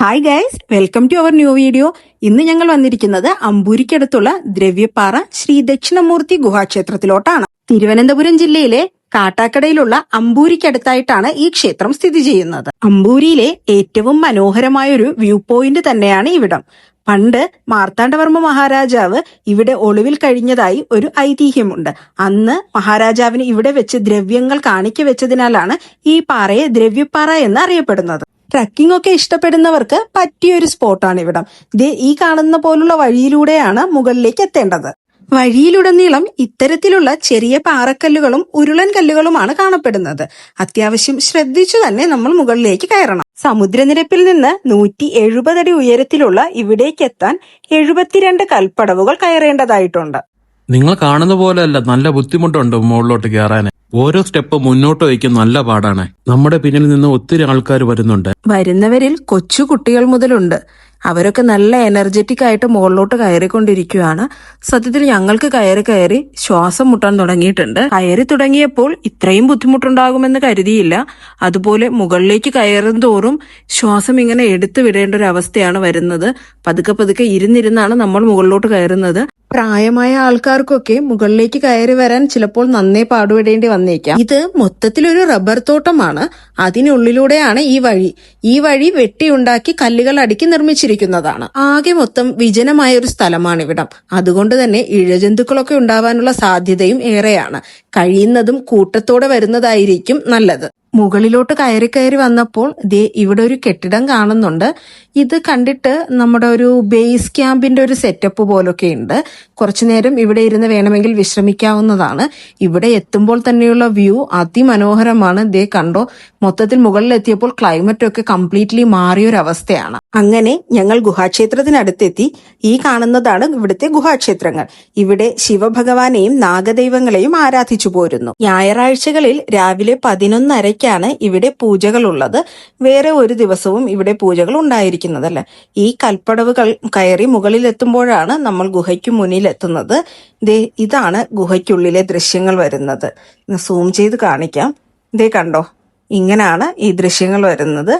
Hi guys welcome to our new video ഇന്ന് ഞങ്ങൾ വന്നിരിക്കുന്നത് അമ്പൂരിക്കടുത്തുള്ള ദ്രവ്യപ്പാറ ശ്രീ ദക്ഷിണമൂർത്തി ഗുഹാക്ഷേത്രത്തിലോട്ടാണ്. തിരുവനന്തപുരം ജില്ലയിലെ കാട്ടാക്കടയിലുള്ള അമ്പൂരിക്കടുത്തായിട്ടാണ് ഈ ക്ഷേത്രം സ്ഥിതി ചെയ്യുന്നത്. അമ്പൂരിയിലെ ഏറ്റവും മനോഹരമായ ഒരു വ്യൂ പോയിന്റ് തന്നെയാണ് ഇവിടം. പണ്ട് മാർത്താണ്ഡവർമ്മ മഹാരാജാവ് ഇവിടെ ഒളിവിൽ കഴിഞ്ഞതായി ഒരു ഐതിഹ്യമുണ്ട്. അന്ന് മഹാരാജാവിന് ഇവിടെ വെച്ച് ദ്രവ്യങ്ങൾ കാണിക്ക വെച്ചതിനാലാണ് ഈ പാറയെ ദ്രവ്യപ്പാറ എന്ന് അറിയപ്പെടുന്നത്. ട്രക്കിംഗ് ഒക്കെ ഇഷ്ടപ്പെടുന്നവർക്ക് പറ്റിയൊരു സ്പോട്ടാണ് ഇവിടം. ഇത് ഈ കാണുന്ന പോലുള്ള വഴിയിലൂടെയാണ് മുകളിലേക്ക് എത്തേണ്ടത്. വഴിയിലുടനീളം ഇത്തരത്തിലുള്ള ചെറിയ പാറക്കല്ലുകളും ഉരുളൻ കല്ലുകളുമാണ് കാണപ്പെടുന്നത്. അത്യാവശ്യം ശ്രദ്ധിച്ചു തന്നെ നമ്മൾ മുകളിലേക്ക് കയറണം. സമുദ്രനിരപ്പിൽ നിന്ന് നൂറ്റി എഴുപതടി ഉയരത്തിലുള്ള ഇവിടേക്ക് എത്താൻ എഴുപത്തിരണ്ട് കൽപ്പടവുകൾ കയറേണ്ടതായിട്ടുണ്ട്. നിങ്ങൾ കാണുന്ന പോലെയല്ല നല്ല ബുദ്ധിമുട്ടുണ്ട് മുകളിലോട്ട് കയറാൻ. ഓരോ സ്റ്റെപ്പ് മുന്നോട്ട് വയ്ക്കും നല്ല പാടാണ്. നമ്മുടെ പിന്നിൽ നിന്ന് ഒത്തിരി ആൾക്കാർ വരുന്നുണ്ട്. വരുന്നവരിൽ കൊച്ചു കുട്ടികൾ മുതലുണ്ട്. അവരൊക്കെ നല്ല എനർജറ്റിക് ആയിട്ട് മുകളിലോട്ട് കയറിക്കൊണ്ടിരിക്കുകയാണ്. സത്യത്തിൽ ഞങ്ങൾക്ക് കയറി കയറി ശ്വാസം മുട്ടാൻ തുടങ്ങിയിട്ടുണ്ട്. കയറി തുടങ്ങിയപ്പോൾ ഇത്രയും ബുദ്ധിമുട്ടുണ്ടാകുമെന്ന് കരുതിയില്ല. അതുപോലെ മുകളിലേക്ക് കയറും തോറും ശ്വാസം ഇങ്ങനെ എടുത്തു വിടേണ്ട ഒരു അവസ്ഥയാണ് വരുന്നത്. പതുക്കെ പതുക്കെ ഇരുന്നിരുന്നാണ് നമ്മൾ മുകളിലോട്ട് കയറുന്നത്. പ്രായമായ ആൾക്കാർക്കൊക്കെ മുകളിലേക്ക് കയറി വരാൻ ചിലപ്പോൾ നന്നേ പാടുപെടേണ്ടി വന്നേക്കാം. ഇത് മൊത്തത്തിലൊരു റബ്ബർ തോട്ടമാണ്. അതിനുള്ളിലൂടെയാണ് ഈ വഴി. ഈ വഴി വെട്ടിയുണ്ടാക്കി കല്ലുകൾ അടുക്കി നിർമ്മിച്ചിരിക്കുന്നതാണ്. ആകെ മൊത്തം വിജനമായ ഒരു സ്ഥലമാണ് ഇവിടം അതുകൊണ്ട് തന്നെ ഇഴജന്തുക്കളൊക്കെ ഉണ്ടാവാനുള്ള സാധ്യതയും ഏറെയാണ്. കഴിയുന്നതും കൂട്ടത്തോടെ വരുന്നതായിരിക്കും നല്ലത്. മുകളിലോട്ട് കയറി കയറി വന്നപ്പോൾ ദേ ഇവിടെ ഒരു കെട്ടിടം കാണുന്നുണ്ട്. ഇത് കണ്ടിട്ട് നമ്മുടെ ഒരു ബേസ് ക്യാമ്പിന്റെ ഒരു സെറ്റപ്പ് പോലൊക്കെ ഉണ്ട്. കുറച്ചു നേരം ഇവിടെ ഇരുന്ന് വേണമെങ്കിൽ വിശ്രമിക്കാവുന്നതാണ്. ഇവിടെ എത്തുമ്പോൾ തന്നെയുള്ള വ്യൂ അതിമനോഹരമാണ്. ദേ കണ്ടോ മൊത്തത്തിൽ മുകളിലെത്തിയപ്പോൾ ക്ലൈമറ്റ് ഒക്കെ കംപ്ലീറ്റ്ലി മാറിയൊരവസ്ഥയാണ്. അങ്ങനെ ഞങ്ങൾ ഗുഹാക്ഷേത്രത്തിനടുത്തെത്തി. ഈ കാണുന്നതാണ് ഇവിടുത്തെ ഗുഹാക്ഷേത്രങ്ങൾ. ഇവിടെ ശിവഭഗവാനെയും നാഗദൈവങ്ങളെയും ആരാധിച്ചു പോരുന്നു. ഞായറാഴ്ചകളിൽ രാവിലെ പതിനൊന്നരയ്ക്കാണ് ഇവിടെ പൂജകളുള്ളത്. വേറെ ഒരു ദിവസവും ഇവിടെ പൂജകൾ ഉണ്ടായിരിക്കുന്നതല്ല. ഈ കൽപ്പടവുകൾ കയറി മുകളിലെത്തുമ്പോഴാണ് നമ്മൾ ഗുഹയ്ക്ക് മുന്നിലെത്തുന്നത്. ദേ ഇതാണ് ഗുഹയ്ക്കുള്ളിലെ ദൃശ്യങ്ങൾ വരുന്നത്. സൂം ചെയ്ത് കാണിക്കാം. ദേ കണ്ടോ? ഇങ്ങനെയാണ് ഈ ദൃശ്യങ്ങൾ വരുന്നത്.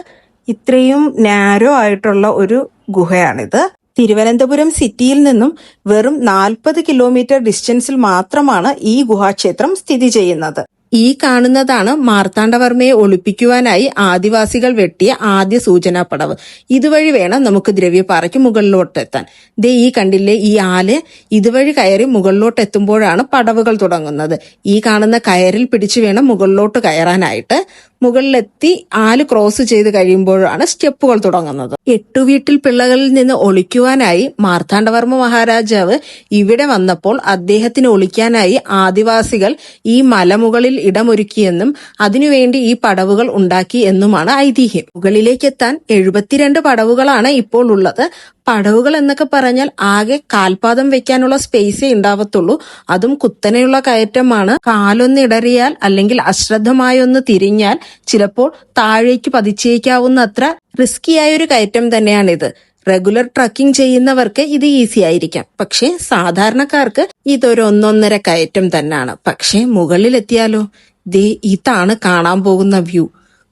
ഇത്രയും നാരോ ആയിട്ടുള്ള ഒരു ഗുഹയാണിത്. തിരുവനന്തപുരം സിറ്റിയിൽ നിന്നും വെറും നാൽപ്പത് കിലോമീറ്റർ ഡിസ്റ്റൻസിൽ മാത്രമാണ് ഈ ഗുഹാക്ഷേത്രം സ്ഥിതി ചെയ്യുന്നത്. ഈ കാണുന്നതാണ് മാർത്താണ്ഡവർമ്മയെ ഒളിപ്പിക്കുവാനായി ആദിവാസികൾ വെട്ടിയ ആദ്യ സൂചനാ പടവ് ഇതുവഴി വേണം നമുക്ക് ദ്രവ്യപ്പാറയ്ക്ക് മുകളിലോട്ട് എത്താൻ ദേ ഈ കണ്ടില്ലേ ഈ ആൽ? ഇതുവഴി കയറി മുകളിലോട്ട് എത്തുമ്പോഴാണ് പടവുകൾ തുടങ്ങുന്നത്. ഈ കാണുന്ന കയറിൽ പിടിച്ചു വേണം മുകളിലോട്ട് കയറാനായിട്ട്. മുകളിലെത്തി ആൽ ക്രോസ് ചെയ്ത് കഴിയുമ്പോഴാണ് സ്റ്റെപ്പുകൾ തുടങ്ങുന്നത്. എട്ടു വീട്ടിൽ പിള്ളകളിൽ നിന്ന് ഒളിക്കുവാനായി മാർത്താണ്ഡവർമ്മ മഹാരാജാവ് ഇവിടെ വന്നപ്പോൾ അദ്ദേഹത്തിന് ഒളിക്കാനായി ആദിവാസികൾ ഈ മലമുകളിൽ ഇടമൊരുക്കിയെന്നും അതിനുവേണ്ടി ഈ പടവുകൾ ഉണ്ടാക്കി എന്നുമാണ് ഐതിഹ്യം. മുകളിലേക്കെത്താൻ എഴുപത്തിരണ്ട് പടവുകളാണ് ഇപ്പോൾ ഉള്ളത്. പടവുകൾ എന്നൊക്കെ പറഞ്ഞാൽ ആകെ കാൽപാദം വെക്കാനുള്ള സ്പേസേ ഉണ്ടാവത്തുള്ളൂ. അതും കുത്തനെയുള്ള കയറ്റമാണ്. കാലൊന്ന് ഇടറിയാൽ അല്ലെങ്കിൽ അശ്രദ്ധമായൊന്ന് തിരിഞ്ഞാൽ ചിലപ്പോൾ താഴേക്ക് പതിച്ചേക്കാവുന്ന അത്ര റിസ്കിയായ ഒരു കയറ്റം തന്നെയാണിത്. റെഗുലർ ട്രക്കിംഗ് ചെയ്യുന്നവർക്ക് ഇത് ഈസി ആയിരിക്കാം. പക്ഷേ സാധാരണക്കാർക്ക് ഇതൊരു ഒന്നൊന്നര കയറ്റം തന്നെയാണ് പക്ഷേ മുകളിലെത്തിയാലോ? ദേ ഇതാണ് കാണാൻ പോകുന്ന വ്യൂ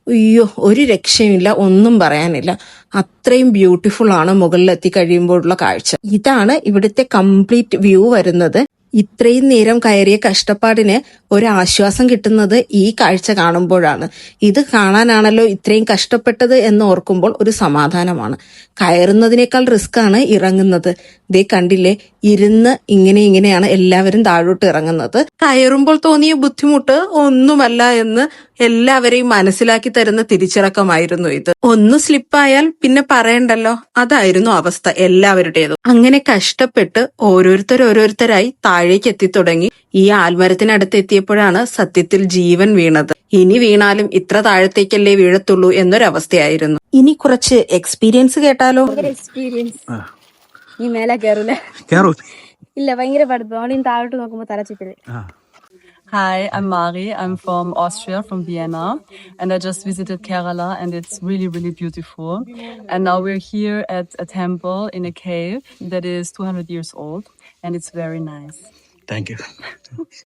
അയ്യോ ഒരു രക്ഷയുമില്ല ഒന്നും പറയാനില്ല. അത്രയും ബ്യൂട്ടിഫുൾ ആണ് മുകളിലെത്തി കഴിയുമ്പോഴുള്ള കാഴ്ച. ഇതാണ് ഇവിടുത്തെ കംപ്ലീറ്റ് വ്യൂ വരുന്നത്. ഇത്രയും നേരം കയറിയ കഷ്ടപ്പാടിന് ഒരാശ്വാസം കിട്ടുന്നത് ഈ കാഴ്ച കാണുമ്പോഴാണ്. ഇത് കാണാനാണല്ലോ ഇത്രയും കഷ്ടപ്പെട്ടത് എന്ന് ഓർക്കുമ്പോൾ ഒരു സമാധാനമാണ്. കയറുന്നതിനേക്കാൾ റിസ്ക് ആണ് ഇറങ്ങുന്നത്. ദേ കണ്ടില്ലേ ഇരുന്ന് ഇങ്ങനെ ഇങ്ങനെയാണ് എല്ലാവരും താഴോട്ട് ഇറങ്ങുന്നത്. കയറുമ്പോൾ തോന്നിയ ബുദ്ധിമുട്ട് ഒന്നുമല്ല എന്ന് എല്ലാവരെയും മനസ്സിലാക്കി തരുന്ന തിരിച്ചിറക്കമായിരുന്നു ഇത്. ഒന്ന് സ്ലിപ്പായാൽ പിന്നെ പറയണ്ടല്ലോ? അതായിരുന്നു അവസ്ഥ എല്ലാവരുടേതും. അങ്ങനെ കഷ്ടപ്പെട്ട് ഓരോരുത്തർ ഓരോരുത്തരായി താഴേക്ക് എത്തിത്തുടങ്ങി. ഈ ആൽമരത്തിനടുത്ത് എത്തിയപ്പോഴാണ് സത്യത്തിൽ ജീവൻ വീണത്. ഇനി വീണാലും ഇത്ര താഴത്തേക്കല്ലേ വീഴത്തുള്ളൂ എന്നൊരവസ്ഥയായിരുന്നു. ഇനി കുറച്ച് എക്സ്പീരിയൻസ് കേട്ടാലോ? എക്സ്പീരിയൻസ് ഈ മേലെ ഇല്ല ഭയങ്കര മോളിൽ താഴോട്ട് നോക്കുമ്പോ തല ചുറ്റൽ Hi, I'm Mari. I'm from Austria, from Vienna, and I just visited Kerala and it's really, really beautiful. And now we're here at a temple in a cave that is 200 years old and it's very nice. Thank you.